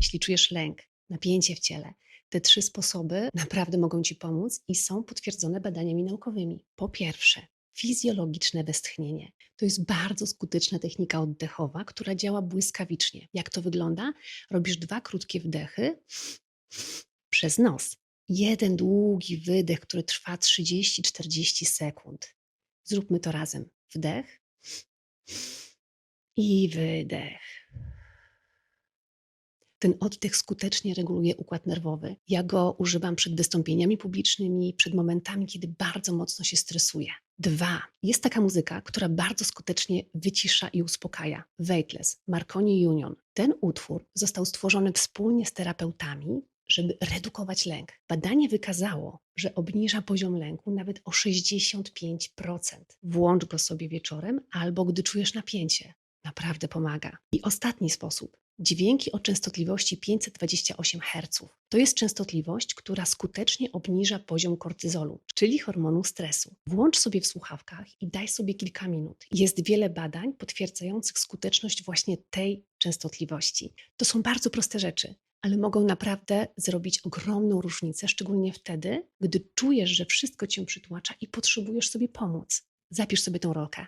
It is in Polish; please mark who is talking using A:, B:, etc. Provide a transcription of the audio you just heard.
A: jeśli czujesz lęk, napięcie w ciele. Te trzy sposoby naprawdę mogą Ci pomóc i są potwierdzone badaniami naukowymi. Po pierwsze, fizjologiczne westchnienie. To jest bardzo skuteczna technika oddechowa, która działa błyskawicznie. Jak to wygląda? Robisz dwa krótkie wdechy przez nos. Jeden długi wydech, który trwa 30-40 sekund. Zróbmy to razem. Wdech i wydech. Ten oddech skutecznie reguluje układ nerwowy. Ja go używam przed wystąpieniami publicznymi, przed momentami, kiedy bardzo mocno się stresuję. Dwa. Jest taka muzyka, która bardzo skutecznie wycisza i uspokaja. Weightless, Marconi Union. Ten utwór został stworzony wspólnie z terapeutami, żeby redukować lęk. Badanie wykazało, że obniża poziom lęku nawet o 65%. Włącz go sobie wieczorem albo gdy czujesz napięcie. Naprawdę pomaga. I ostatni sposób. Dźwięki o częstotliwości 528 Hz. To jest częstotliwość, która skutecznie obniża poziom kortyzolu, czyli hormonu stresu. Włącz sobie w słuchawkach i daj sobie kilka minut. Jest wiele badań potwierdzających skuteczność właśnie tej częstotliwości. To są bardzo proste rzeczy, ale mogą naprawdę zrobić ogromną różnicę, szczególnie wtedy, gdy czujesz, że wszystko cię przytłacza i potrzebujesz sobie pomóc. Zapisz sobie tą rolkę.